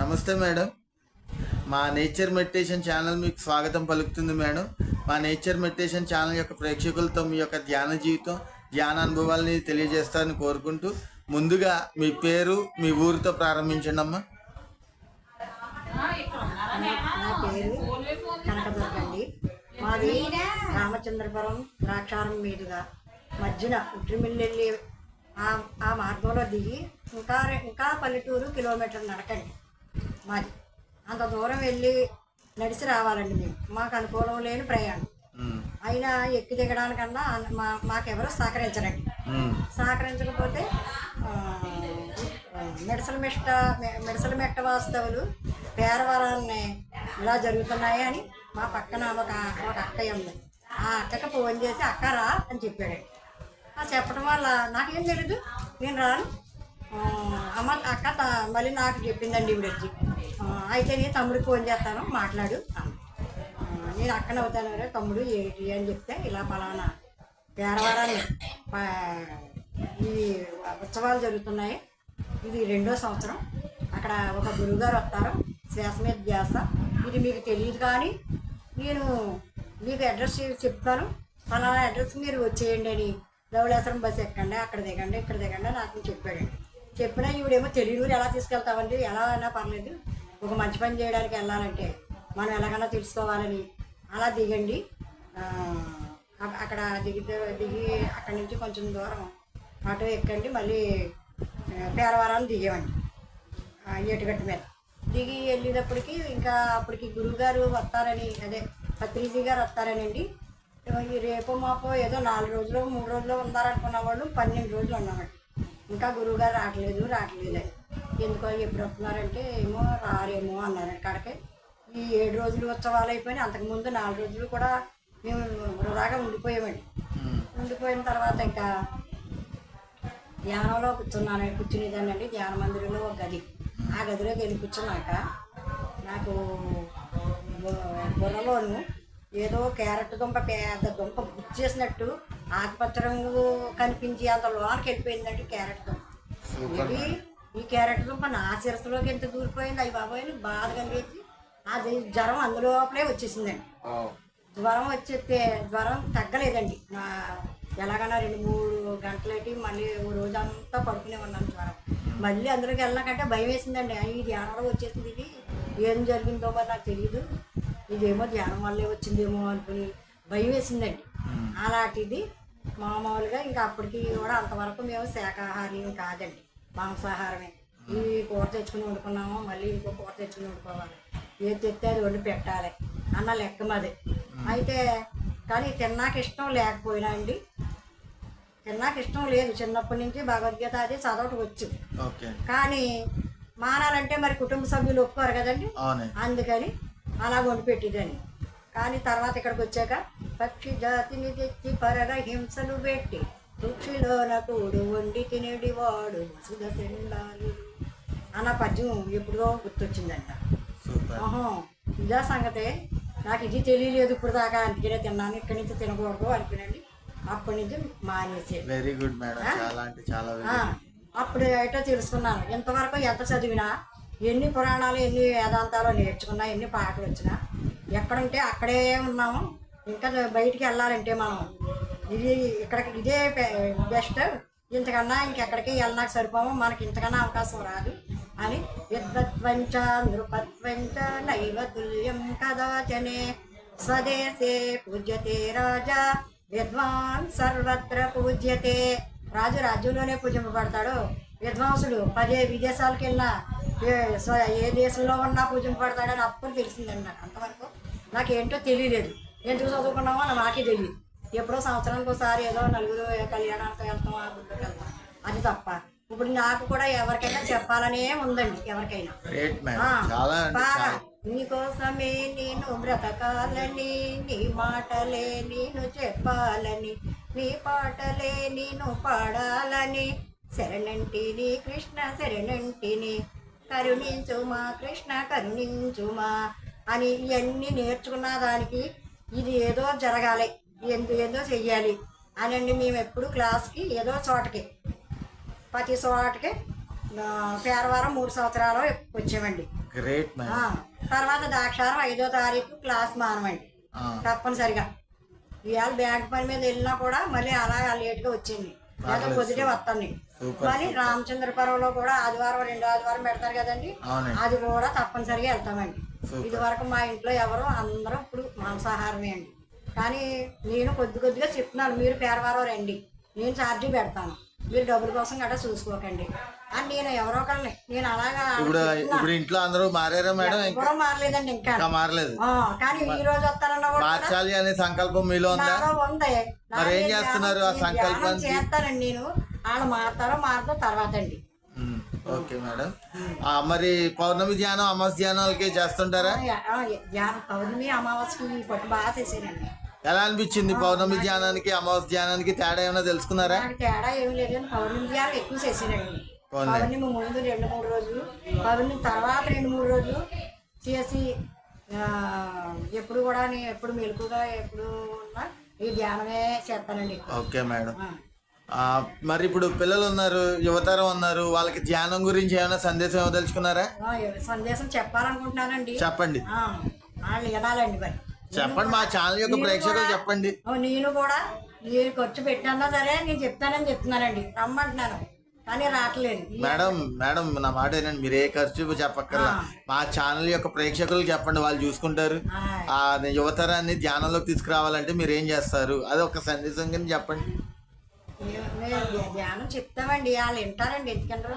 నమస్తే మేడం. మా nature meditation channel మీకు స్వాగతం పలుకుతుంది మేడం. మా నేచర్ మెడిటేషన్ ఛానల్ యొక్క ప్రేక్షకులతో మీ యొక్క ధ్యాన జీవితం ధ్యాన అనుభవాలని తెలియజేస్తారని కోరుకుంటూ ముందుగా మీ పేరు మీ ఊరితో ప్రారంభించండి అమ్మా. నా పేరు కనకదుర్గ మాది రామచంద్రపురం ద్రాక్షారం మీదుగా మధ్యన ఉట్రిమిల్లి ఆ మార్గంలో దిగి ఇంకా ఇంకా పల్లెటూరు కిలోమీటర్ నడకండి. మాది. అంత దూరం వెళ్ళి నడిచి రావాలండి మేము. మాకు అనుకూలం లేని ప్రయాణం. అయినా ఎక్కి దిగడానికన్నా మా మాకెవరూ సహకరించరండి. సహకరించకపోతే మిడసల మెట్ట మిడసల మెట్ట వాస్తవులు పేరవరాన్ని ఇలా జరుగుతున్నాయి అని మా పక్కన ఒక ఒక అక్కయ్య ఉంది. ఆ అక్కకి ఫోన్ చేసి అక్క రా అని చెప్పాడు. ఆ చెప్పడం వల్ల నాకేం తెలీదు. నేను రాను. అమ్మ అక్క మళ్ళీ నాకు చెప్పిందండి ఇవిడ వచ్చి ఆ, అయితే నేను తమ్ముడికి ఫోన్ చేస్తాను మాట్లాడు. నేను అక్కన అవుతాను రే తమ్ముడు ఏంటి అని చెప్తే ఇలా పలానా పేరవారాన్ని ఈ ఉత్సవాలు జరుగుతున్నాయి. ఇది రెండో సంవత్సరం. అక్కడ ఒక గురువుగారు వస్తారు శ్వాస మీద ధ్యాస. ఇది మీకు తెలియదు కానీ నేను మీకు అడ్రస్ చెప్తాను. ఫలానా అడ్రస్ మీరు వచ్చేయండి అని ధవళేశ్వరం బస్సు ఎక్కండి అక్కడ దిగండి ఇక్కడ దిగండి నాకు చెప్పాడండి చెప్పినా ఈవిడేమో తెలియని ఎలా తీసుకెళ్తామండి ఎలా అయినా పర్లేదు. ఒక మంచి పని చేయడానికి వెళ్ళాలంటే మనం ఎలాగైనా తెలుసుకోవాలని అలా దిగండి. అక్కడ దిగితే దిగి అక్కడి నుంచి కొంచెం దూరం ఆటో ఎక్కండి మళ్ళీ పేరవరాలు దిగేవండి. ఏటుగట్టు మీద. దిగి వెళ్ళేటప్పటికి ఇంకా అప్పటికి గురువుగారు వస్తారని అదే పత్రిజీ గారు వస్తారనండి. రేపు మాపో ఏదో నాలుగు రోజులు మూడు రోజులు ఉన్నారనుకున్న వాళ్ళు పన్నెండు రోజులు ఉన్నామండి. ఇంకా గురువుగారు రావట్లేదు రావట్లేదు. అని ఎందుకో ఎప్పుడు వస్తున్నారంటే ఏమో రారేమో అన్నారండి కాడకి. ఈ ఏడు రోజులు ఉత్సవాలు అయిపోయినాయి. అంతకుముందు నాలుగు రోజులు కూడా మేము వృధాగా ఉండిపోయామండి. ఉండిపోయిన తర్వాత ఇంకా ధ్యానంలో కూర్చున్నాను కూర్చునేదాన్ని అండి ధ్యాన మందిరంలో ఒక గది. ఆ గదిలోకి వెళ్ళి కూర్చున్నాక నాకు బుర్రలోను ఏదో క్యారెట్ దుంప పెద్ద దుంప గుచ్చేసినట్టు ఆకుపచ్చ రంగు కనిపించి అంత లోనకి వెళ్ళిపోయిందండి క్యారెట్ దుంప. ఇది ఈ క్యారెట్ దుంప నా శిరస్సులోకి ఎంత దూరిపోయింది? అవి బాబాయ్ బాధ కలిగేసి అది జ్వరం అందులోపలే వచ్చేసిందండి. జ్వరం వచ్చేస్తే జ్వరం తగ్గలేదండి. నా ఎలాగైనా రెండు మూడు గంటలకి మళ్ళీ ఓ రోజంతా పడుకునే ఉన్నాను జ్వరం. మళ్ళీ అందులోకి వెళ్ళాకంటే భయం వేసిందండి "అయ్య, ఈ ధ్యానంలో వచ్చేసింది ఇది. ఏం జరిగిందో మరి నాకు తెలియదు ఇదేమో ధ్యానం వల్లే వచ్చిందేమో అనుకుని భయం వేసిందండి అలాంటిది మామూలుగా ఇంకా అప్పటికి కూడా అంతవరకు మేము శాకాహారం కాదండి. మాంసాహారమే. ఈ కూర తెచ్చుకుని వండుకున్నాము మళ్ళీ ఇంకో కూర తెచ్చుకుని వండుకోవాలి. ఏది తెస్తే అది వండి పెట్టాలి అన్న లెక్క మాది. అయితే కానీ తిన్నాక ఇష్టం లేకపోయినా అండి తిన్నాక ఇష్టం లేదు. చిన్నప్పటి నుంచి భగవద్గీత అది చదవటం వచ్చు. కానీ మానాలంటే మరి కుటుంబ సభ్యులు ఒప్పుకోరు కదండి? అందుకని అలా వండి పెట్టిదని కానీ తర్వాత ఇక్కడికి వచ్చాక పక్షి జాతిని తెచ్చి పరగ హింసలు పెట్టి కూడు వండి తినేడి వాడు వసుధ సెండాలు. అన్న పద్యం ఎప్పుడో గుర్తొచ్చిందంట. ఆహా ఇదా సంగతే. నాకు ఇది తెలియలేదు ఇప్పుడు దాకా అందుకనే తిన్నాను. ఇక్కడి నుంచి తినకూడదు అనుకునండి అప్పటి నుంచి మానేసేది వెరీ గుడ్ మేడం చాలా అంటే చాలా అప్పుడు ఏటో తెలుసుకున్నాను. ఇంతవరకు ఎంత చదివినా ఎన్ని పురాణాలు ఎన్ని వేదాంతాలు నేర్చుకున్నా ఎన్ని పాటలు వచ్చినా ఎక్కడుంటే అక్కడే ఉన్నాము. ఇంకా బయటికి వెళ్ళాలంటే మనం ఇది ఇక్కడికి ఇదే బెస్ట్ ఇంతకన్నా ఇంకెక్కడికి వెళ్ళినాక సరిపోము మనకి ఇంతకన్నా అవకాశం రాదు అని విద్వత్వంచ నృపత్వంచ నైవ తుల్యం కదాచనే స్వదేశే పూజ్యతే రాజా. విద్వాన్ సర్వత్ర పూజ్యతే. రాజు రాజ్యంలోనే పూజింపబడతాడు. విద్వాంసుడు పదే విదేశాలకు వెళ్ళినా ఏ స్వ- ఏ దేశంలో ఉన్నా పూజింపబడతాడని అప్పుడు తెలిసిందండి నాకు అంతవరకు. నాకు ఏంటో తెలియలేదు. ఎందుకు చదువుకున్నామో అని నాకే తెలియదు. ఎప్పుడో సంవత్సరానికి ఒకసారి ఏదో నలుగురు కళ్యాణానికి వెళ్తాం ఆ గుడికి వెళ్తాం. అది తప్ప. ఇప్పుడు నాకు కూడా ఎవరికైనా చెప్పాలనే ఉందండి ఎవరికైనా. బాగా. నీకోసమే నేను బ్రతకాలని నీ మాటలే నేను చెప్పాలని నీ పాటలే నేను పాడాలని. శరణంటిని కృష్ణ శరణంటిని కరుణించుమా కృష్ణ కరుణించుమా అని ఇవన్నీ నేర్చుకున్న దానికి ఇది ఏదో జరగాలి. ఎందు ఏదో చెయ్యాలి అనండి మేము ఎప్పుడు క్లాస్కి ఏదో చోటకి ప్రతి చోటకి పేరవారం మూడు సంవత్సరాలు వచ్చామండి. గ్రేట్ తర్వాత దాక్షారం ఐదో తారీఖు క్లాస్ మానమండి. తప్పనిసరిగా. ఇవాళ బ్యాంక్ పని మీద వెళ్ళినా కూడా మళ్ళీ అలాగా లేట్గా వచ్చింది. లేదా పొద్దుటే వస్తాను మళ్ళీ రామచంద్రపురంలో కూడా ఆదివారం రెండు ఆదివారం పెడతారు కదండి. అది కూడా తప్పనిసరిగా వెళ్తామండి. ఇది వరకు మా ఇంట్లో ఎవరు అందరూ ఇప్పుడు మాంసాహారమే అండి. కానీ నేను కొద్ది కొద్దిగా చెప్తున్నాను మీరు పేరవారం రండి. నేను ఛార్జీ పెడతాను. మీరు డబ్బుల కోసం గట్రా చూసుకోకండి. అని నేను ఎవరో ఒకరిని నేను అలాగా ఇప్పుడు ఇప్పుడు ఇంట్లో అందరూ మారారా మేడం? కూడా మారలేదండి ఇంకా. మారలేదు. కానీ ఈ రోజు వస్తానన్నా కూడా మార్చాలి అనే సంకల్పం మీలో ఉందా? నాలో ఉంది. మరి ఏం నాలో చేస్తున్నారు ఆ? ధ్యానం చేస్తానండి నేను. వాళ్ళు మారుతారో మారుతో తర్వాత అండి. Okay madam. మరి పౌర్ణమి ధ్యానం అమాస్ ధ్యానాలకి చేస్తుంటారా? ధ్యానం పౌర్ణమి అమావాస్యకి పట్టు బాగా ఎలా అనిపించింది పౌర్ణమి ధ్యానానికి అమావాస్ ధ్యానానికి తేడా ఏమైనా తెలుసుకున్నారా? తేడా ఏమి లేదు పౌర్ణమి ధ్యానం ఎక్కువ చేసానండి పోన్లే. పౌర్ణమి ముందు రెండు మూడు రోజులు పౌర్ణమి తర్వాత రెండు మూడు రోజులు చేసి ఎప్పుడు కూడా నేను ఎప్పుడు మెలకుగా ఎప్పుడు ఉన్నా ఈ ధ్యానమే చేస్తానండి ఓకే మేడం. మరి ఇప్పుడు పిల్లలు ఉన్నారు యువతరం ఉన్నారు వాళ్ళకి ధ్యానం గురించి ఏమైనా సందేశం ఇవ్వదలుచుకున్నారా? సందేశం చెప్పాలనుకుంటున్నానండి. చెప్పండి. ఆ, వాళ్ళు వినాలండి మరి. చెప్పండి మా ఛానల్ యొక్క ప్రేక్షకులు చెప్పండి. నేను కూడా నేను ఖర్చు పెట్టినా సరే నేను చెప్తానని చెప్తున్నానండి. రమ్మంటున్నాను కానీ రావట్లేదు. మేడం మేడం నా మాట ఏంటండి మీరు ఏ ఖర్చు చెప్పక్కర్లా. మా ఛానల్ యొక్క ప్రేక్షకులు చెప్పండి వాళ్ళు చూసుకుంటారు. ఆ. యువతరాన్ని ధ్యానంలోకి తీసుకురావాలంటే మీరు ఏం చేస్తారు? అది ఒక సందేశం కింద చెప్పండి. ధ్యానం చెప్తామండి వాళ్ళు వింటారండి. ఎందుకంటే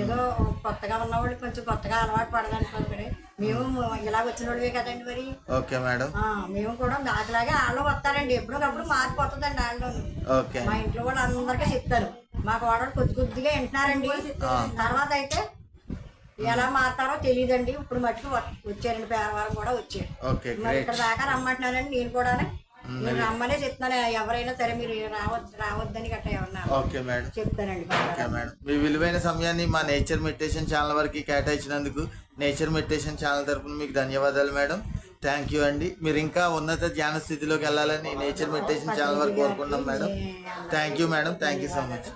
ఏదో కొత్తగా ఉన్నవాళ్ళు కొంచెం కొత్తగా అలవాటు పడదనుకోండి మేము ఇలా వచ్చిన కదండి మరి. Okay madam. ఆ, మేము కూడా నాకులాగే వాళ్ళు వస్తారండి. ఎప్పటికప్పుడు మారిపోతుందండి వాళ్ళు. మా ఇంట్లో వాళ్ళు అందరికీ చెప్తారు. మా కోడలు కొద్ది కొద్దిగా వింటున్నారండి. తర్వాత అయితే ఎలా మారుతారో తెలియదండి. ఇప్పుడు మట్టుకు వచ్చారండి పేరవారం కూడా వచ్చారు. ఇక్కడ దాకా రమ్మంటున్నానండి నేను కూడా నేను రమ్మనే ఎవరైనా సరే మీరు రావద్దు రావద్దని గట్రా ఏమన్నా ఓకే మేడం. చెప్తానండి. Okay madam. మీ విలువైన సమయాన్ని మా నేచర్ మెడిటేషన్ ఛానల్ వరకు కేటాయించినందుకు నేచర్ మెడిటేషన్ ఛానల్ తరపున మీకు ధన్యవాదాలు మేడం. థ్యాంక్ యూ అండి. మీరు ఇంకా ఉన్నత ధ్యాన స్థితిలోకి వెళ్ళాలని నేచర్ మెడిటేషన్ ఛానల్ వరకు కోరుకుంటున్నాం madam. Thank you madam. Thank you so much